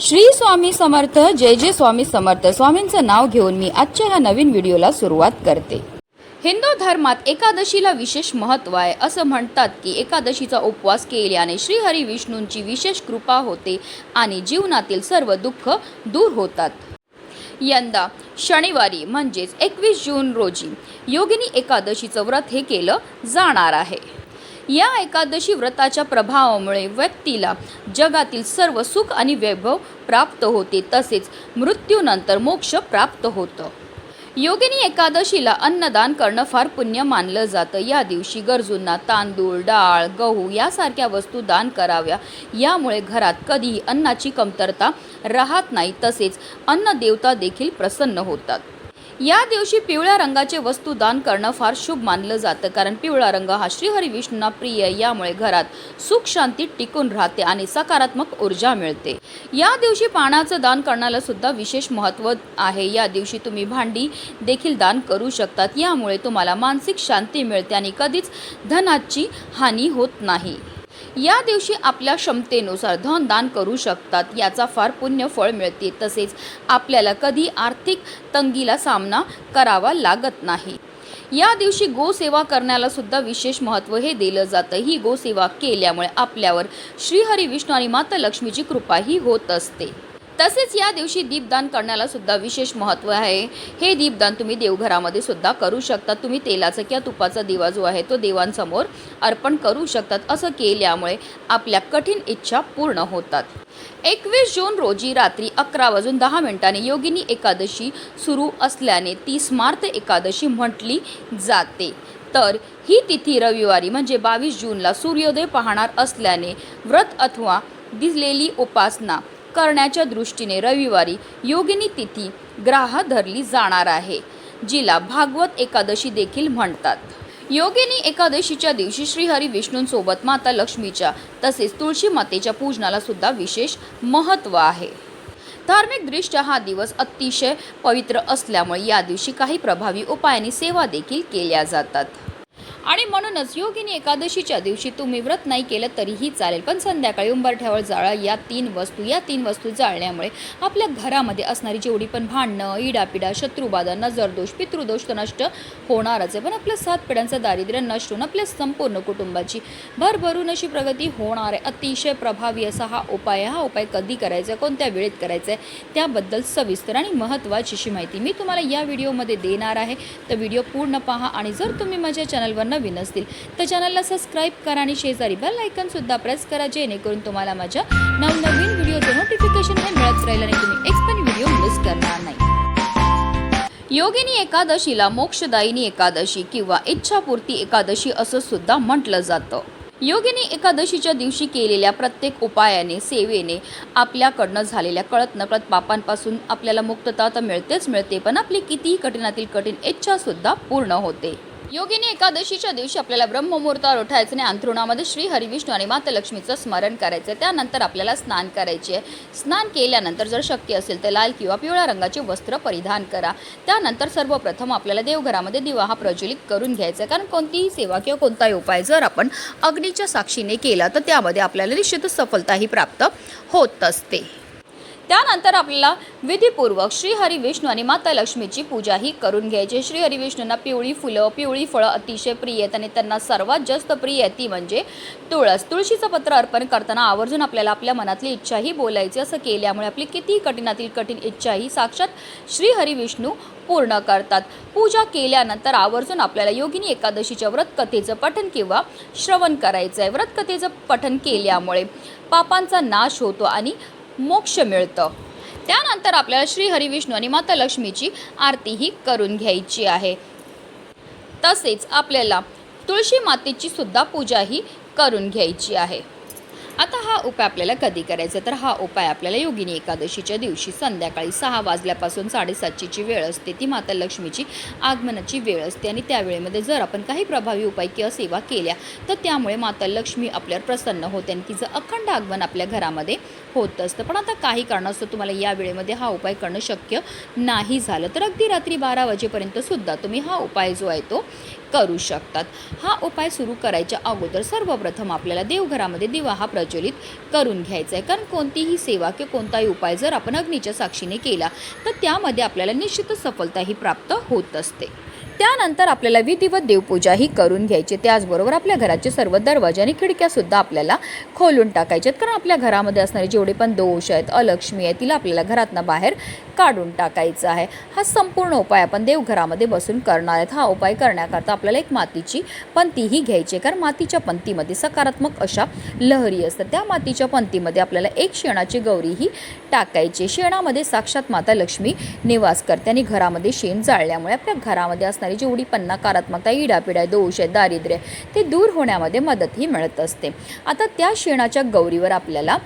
श्री स्वामी समर्थ जय जय स्वामी समर्थ. स्वामींचं नाव घेऊन मी आजच्या ह्या नवीन व्हिडिओला सुरुवात करते. हिंदू धर्मात एकादशीला विशेष महत्त्व आहे. असं म्हणतात की एकादशीचा उपवास केल्याने श्रीहरी विष्णूंची विशेष कृपा होते आणि जीवनातील सर्व दुःख दूर होतात. यंदा शनिवारी म्हणजेच एकवीस जून रोजी योगिनी एकादशीचं व्रत हे केलं जाणार आहे. या एकादशी व्रताच्या प्रभावामुळे व्यक्तीला जगातील सर्व सुख आणि वैभव प्राप्त होते. तसेच मृत्यूनंतर मोक्ष प्राप्त होतं. योगिनी एकादशीला अन्नदान करणं फार पुण्य मानलं जातं. या दिवशी गरजूंना तांदूळ डाळ गहू यासारख्या वस्तू दान कराव्या. यामुळे घरात कधीही अन्नाची कमतरता राहत नाही. तसेच अन्न देवता देखील प्रसन्न होतात. या दिवशी पिवळ्या रंगाचे वस्तू दान करणं फार शुभ मानलं जातं कारण पिवळा रंग हा श्रीहरी विष्णूंना प्रिय यामुळे घरात सुख शांती टिकून राहते आणि सकारात्मक ऊर्जा मिळते. या दिवशी पाण्याचं दान करण्याला सुद्धा विशेष महत्त्व आहे. या दिवशी तुम्ही भांडी देखील दान करू शकतात. यामुळे तुम्हाला मानसिक शांती मिळते आणि कधीच धनाची हानी होत नाही. या दिवशी आपल्या क्षमतेनुसार धनदान करू शकतात. याचा फार पुण्य फळ मिळते. तसेच आपल्याला कधी आर्थिक तंगीला सामना करावा लागत नाही. या दिवशी गोसेवा करण्याला सुद्धा विशेष महत्त्व हे दिलं जातं. ही गोसेवा केल्यामुळे आपल्यावर श्रीहरी विष्णू आणि माता लक्ष्मीची कृपाही होत असते. तसेच या दिवशी दीपदान करण्याला सुद्धा विशेष महत्त्व आहे. हे दीपदान तुम्ही देवघरामध्ये सुद्धा करू शकता. तुम्ही तेलाचा किंवा तुपाचा दिवा जो आहे तो देवांसमोर अर्पण करू शकतात. असं केल्यामुळे आपल्या कठीण इच्छा पूर्ण होतात. एकवीस जून रोजी रात्री अकरा वाजून दहा मिनिटांनी योगिनी एकादशी सुरू असल्याने ती स्मार्त एकादशी म्हटली जाते. तर ही तिथी रविवारी म्हणजे बावीस जूनला सूर्योदय पाहणार असल्याने व्रत अथवा दिसलेली उपासना करण्याच्या दृष्टीने रविवारी योगिनी तिथी ग्राह धरली जाणार आहे जिला भागवत एकादशी देखील म्हणतात. योगिनी एकादशीच्या दिवशी श्रीहरी विष्णूंसोबत माता लक्ष्मीच्या तसेच तुळशी मातेच्या पूजनाला सुद्धा विशेष महत्त्व आहे. धार्मिकदृष्ट्या हा दिवस अतिशय पवित्र असल्यामुळे या दिवशी काही प्रभावी उपायांनी सेवा देखील केल्या जातात. आणि म्हणूनच योगिनी एकादशीच्या दिवशी तुम्ही व्रत नाही केलं तरीही चालेल. पण संध्याकाळी उंबरठ्यावर जाळा या तीन वस्तू या तीन वस्तू जाळल्यामुळे आपल्या घरामध्ये असणारी जेवढी पण भांडणं इडापिडा शत्रुबाधा नजरदोष पितृदोष तर नष्ट होणारच आहे. पण आपल्या सात पिढ्यांचं दारिद्र्य नष्ट होऊन आपल्या संपूर्ण कुटुंबाची भरभरून अशी प्रगती होणार आहे. अतिशय प्रभावी असा हा उपाय हा उपाय कधी करायचा आहे कोणत्या वेळेत करायचा आहे त्याबद्दल सविस्तर आणि महत्त्वाची अशी माहिती मी तुम्हाला या व्हिडिओमध्ये देणार आहे. तर व्हिडिओ पूर्ण पहा आणि जर तुम्ही माझ्या चॅनलवर नवीन असतील. तर चॅनलला सबस्क्राईब करा आणि शेजारी बेल आयकनसुद्धा प्रेस करा जेणेकरून तुम्हाला माझ्या नवनवीन व्हिडिओचं नोटिफिकेशन हे मिळत राहील आणि तुम्ही एक पण व्हिडिओ मिस करणार नाही. योगिनी एकादशीला मोक्षदायिनी एकादशी किंवा इच्छापूर्ती एकादशी असं सुद्धा म्हटलं जातं. योगिनी एकादशीच्या दिवशी केलेल्या प्रत्येक उपायाने सेवेने आपल्याकडनं झालेल्या कळत नकळत पापांपासून आपल्याला मुक्तता तर मिळतेच मिळते पण आपली कितीही कठीणातील कठीण इच्छासुद्धा पूर्ण होते. योगिनी एकादशीच्या दिवशी आपल्याला ब्रह्ममुहूर्तावर उठायचं आणि अंथरुणामध्ये श्री हरिविष्णू आणि माता लक्ष्मीचं स्मरण करायचं त्यानंतर आपल्याला स्नान करायचे आहे स्नान केल्यानंतर जर शक्य असेल तर लाल किंवा पिवळ्या रंगाचे वस्त्र परिधान करा. त्यानंतर सर्वप्रथम आपल्याला देवघरामध्ये दिवा हा प्रज्वलित करून घ्यायचा आहे. कारण कोणतीही सेवा किंवा कोणताही उपाय जर आपण अग्नीच्या साक्षीने केला तर त्यामध्ये आपल्याला निश्चितच सफलताही प्राप्त होत असते. त्यानंतर आपल्याला विधीपूर्वक श्री विष्णू आणि माता लक्ष्मीची पूजाही करून घ्यायची. श्री विष्णूंना पिवळी फुलं पिवळी फळं अतिशय प्रिय आहेत आणि त्यांना सर्वात जास्त प्रिय आहे ती म्हणजे तुळस. तुळशीचं पत्र अर्पण करताना आवर्जून आपल्याला आपल्या मनातली इच्छाही बोलायची असं केल्यामुळे आपली किती कठीणातील कठीण इच्छाही साक्षात श्री विष्णू पूर्ण करतात. पूजा केल्यानंतर आवर्जून आपल्याला योगिनी एकादशीच्या व्रतकथेचं पठन किंवा श्रवण करायचं आहे व्रतकथेचं पठन केल्यामुळे पापांचा नाश होतो आणि मोक्ष मिळतं. त्यानंतर आपल्याला श्री हरिविष्णू आणि माता लक्ष्मीची आरतीही करून घ्यायची आहे. तसेच आपल्याला तुळशी मातेची सुद्धा पूजाही करून घ्यायची आहे. आता हा उपाय आपल्याला कधी करायचा? तर हा उपाय आपल्याला योगिनी एकादशीच्या दिवशी संध्याकाळी सहा वाजल्यापासून साडेसातची वेळ असते. ती माता लक्ष्मीची आगमनाची वेळ असते आणि त्यावेळेमध्ये जर आपण काही प्रभावी उपाय किंवा सेवा केल्या तर त्यामुळे माता लक्ष्मी आपल्यावर प्रसन्न होते आणि तिचं अखंड आगमन आपल्या घरामध्ये होत असतं. पण आता काही कारणास्तव तुम्हाला या वेळेमध्ये हा उपाय करणं शक्य नाही झालं. तर अगदी रात्री बारा वाजेपर्यंत सुद्धा तुम्ही हा उपाय जो आहे तो करू शकतात. हा उपाय सुरू करायच्या अगोदर सर्वप्रथम आपल्याला देवघरामध्ये दिवा हा प्र प्रज्वलित करून घ्यायचं आहे कारण कोणतीही सेवा किंवा कोणताही उपाय जर आपण अग्नीच्या साक्षीने केला तर त्यामध्ये आपल्याला निश्चितच सफलताही प्राप्त होत असते. त्यानंतर आपल्याला विधिवत देवपूजाही करून घ्यायची. त्याचबरोबर आपल्या घराचे सर्व दरवाजे आणि खिडक्यासुद्धा आपल्याला खोलून टाकायचे आहेत. कारण आपल्या घरामध्ये असणारे जेवढे पण दोष आहेत अलक्ष्मी आहे तिला आपल्याला घरातनं बाहेर काढून टाकायचं आहे. हा संपूर्ण उपाय आपण देवघरामध्ये बसून करणार आहेत. हा उपाय करण्याकरता आपल्याला एक मातीची पंतीही घ्यायची आहे. कारण मातीच्या पंतीमध्ये सकारात्मक अशा लहरी असतात. त्या मातीच्या पंतीमध्ये आपल्याला एक शेणाची गौरीही टाकायची शेणामध्ये साक्षात माता लक्ष्मी निवास करते आणि घरामध्ये शेण जाळल्यामुळे आपल्या घरामध्ये असणारे जेवढी पण नकारात्मकता इडापिडा दोष आहे दारिद्र्य आहे, ते दूर होण्यामध्ये मदतही मिळत असते. आता त्या शेणाच्या गौरीवर आपल्याला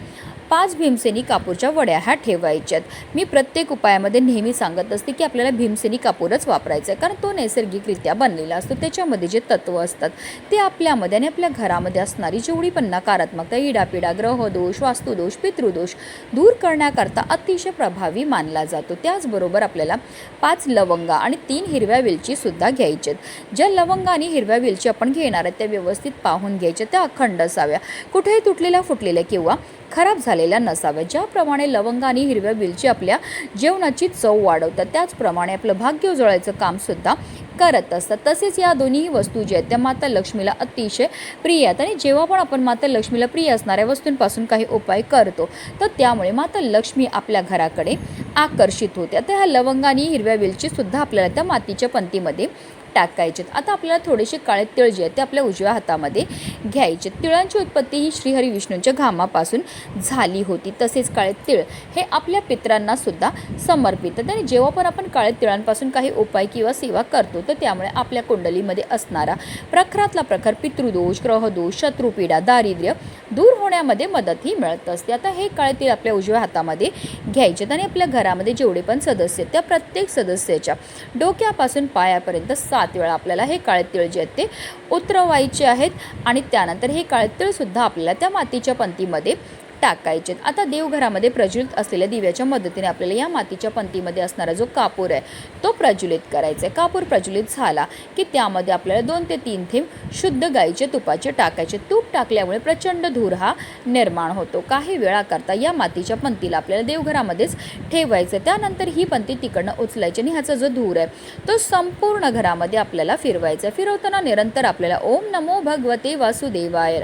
पाच भीमसेनी कापूरच्या वड्या ह्या ठेवायच्यात. मी प्रत्येक उपायामध्ये नेहमी सांगत असते की आपल्याला भीमसेनी कापूरच वापरायचा आहे कारण तो नैसर्गिकरित्या बनलेला असतो. त्याच्यामध्ये जे तत्व असतात ते आपल्यामध्ये आणि आपल्या घरामध्ये असणारी जेवढी पण नकारात्मकता इडापिडा ग्रहदोष वास्तुदोष पितृदोष दूर करण्याकरता अतिशय प्रभावी मानला जातो. त्याचबरोबर आपल्याला पाच लवंगा आणि तीन हिरव्या वेलची सुद्धा घ्यायच्यात. ज्या लवंगा आणि हिरव्या वेलची आपण घेणार आहेत त्या व्यवस्थित पाहून घ्यायच्या त्या अखंड असाव्या. कुठेही तुटलेल्या फुटलेल्या किंवा खराब झालेल्या नसाव्या ज्याप्रमाणे लवंग आणि हिरव्या वेलची आपल्या जेवणाची चव वाढवतात त्याचप्रमाणे आपलं भाग्य उजळायचं कामसुद्धा करत असतात. तसेच या दोन्ही वस्तू ज्या आहेत त्या माता लक्ष्मीला अतिशय प्रिय आहेत. आणि जेव्हा पण आपण माता लक्ष्मीला प्रिय असणाऱ्या वस्तूंपासून काही उपाय करतो तर त्यामुळे माता लक्ष्मी आपल्या घराकडे आकर्षित होते. आता ह्या लवंग आणि हिरव्या वेलची सुद्धा आपल्याला त्या मातीच्या पंतीमध्ये टाकायचे आता आपल्याला थोडेसे काळे तिळ जे आहेत ते आपल्या उजव्या हातामध्ये घ्यायचे. तिळांची उत्पत्ती ही श्रीहरी विष्णूंच्या घामापासून झाली होती. तसेच काळे तिळ हे आपल्या पित्रांना सुद्धा समर्पित आणि जेव्हा पण आपण काळे तिळांपासून काही उपाय किंवा सेवा करतो तर त्यामुळे आपल्या कुंडलीमध्ये असणारा प्रखरातला प्रखर पितृदोष ग्रहदोष शत्रुपीडा दारिद्र्य दूर होण्यामध्ये मदतही मिळत असते. आता हे काळे तीळ आपल्या उजव्या हातामध्ये घ्यायचे. आणि आपल्या घरामध्ये जेवढे पण सदस्य आहेत त्या प्रत्येक सदस्याच्या डोक्यापासून पायापर्यंत सात वेळा आपल्याला हे काळे जे आहेत ते उतरवायचे आहेत. आणि त्यानंतर हे काळतीळसुद्धा आपल्याला त्या मातीच्या पंतीमध्ये टाकायचे आता देवघरामध्ये प्रज्वलित असलेल्या दिव्याच्या मदतीने आपल्याला या मातीच्या पंतीमध्ये असणारा जो कापूर आहे तो प्रज्वलित करायचा आहे. कापूर प्रज्वलित झाला की त्यामध्ये आपल्याला दोन ते तीन थेंब शुद्ध गाईचे तुपाचे टाकायचे. तूप टाकल्यामुळे प्रचंड धूर हा निर्माण होतो. काही वेळाकरता या मातीच्या पंतीला आपल्याला देवघरामध्येच ठेवायचं त्यानंतर ही पंती तिकडनं उचलायची आणि ह्याचा जो धूर आहे तो संपूर्ण घरामध्ये आपल्याला फिरवायचा आहे. फिरवताना निरंतर आपल्याला ओम नमो भगवते वासुदेवाय.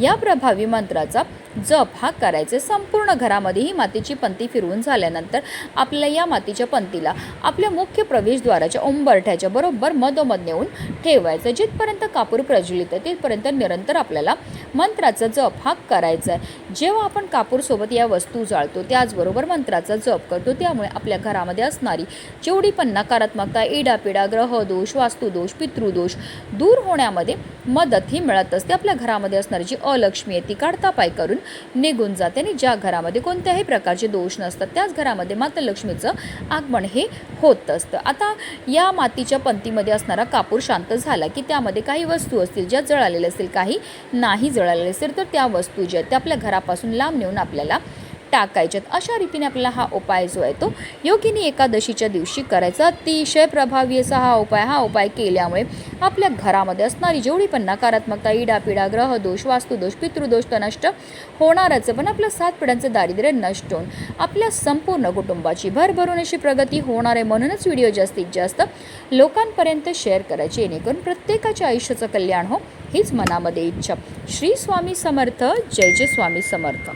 या प्रभावी मंत्राचा जप हा करायचा. संपूर्ण घरामध्ये ही मातीची पंती फिरवून झाल्यानंतर आपल्याला या मातीच्या पंतीला आपल्या मुख्य प्रवेशद्वाराच्या उंबरठ्याच्या बरोबर मधोमध नेऊन ठेवायचं. जिथपर्यंत कापूर प्रज्वलित आहे तिथपर्यंत निरंतर आपल्याला मंत्राचा जप हा करायचा आहे. जेव्हा आपण कापूरसोबत या वस्तू जाळतो त्याचबरोबर मंत्राचा जप करतो त्यामुळे आपल्या घरामध्ये असणारी जेवढी पण नकारात्मकता इडापिडा ग्रहदोष वास्तुदोष पितृदोष दूर होण्यामध्ये मदत ही मिळत असते. आपल्या घरामध्ये असणारी जी अलक्ष्मी आहे ती काढता पाय करून निघून जाते आणि ज्या घरामध्ये कोणत्याही प्रकारचे दोष नसतात त्याच घरामध्ये मात्र लक्ष्मीचं आगमन हे होत असतं. आता या मातीच्या पंतीमध्ये असणारा कापूर शांत झाला की त्यामध्ये काही वस्तू असतील ज्या जळालेल्या असतील काही नाही जळालेले असतील तर त्या वस्तू ज्या आहेत त्या आपल्या घरापासून लांब नेऊन आपल्याला टाकायच्यात अशा रीतीने आपल्याला हा उपाय जो आहे तो योगिनी एकादशीच्या दिवशी करायचा. अतिशय प्रभावी असा हा उपाय हा उपाय केल्यामुळे आपल्या घरामध्ये असणारी जेवढी पण नकारात्मकता इडापिडा ग्रहदोष वास्तुदोष पितृदोष तर नष्ट होणारच पण आपल्या सात पिढ्यांचं दारिद्र्य नष्ट होऊन आपल्या संपूर्ण कुटुंबाची भरभरून अशी प्रगती होणार आहे म्हणूनच व्हिडिओ जास्तीत जास्त लोकांपर्यंत शेअर करायचे जेणेकरून प्रत्येकाच्या आयुष्याचं कल्याण हो हीच मनामध्ये इच्छा. श्री स्वामी समर्थ. जय जय स्वामी समर्थ.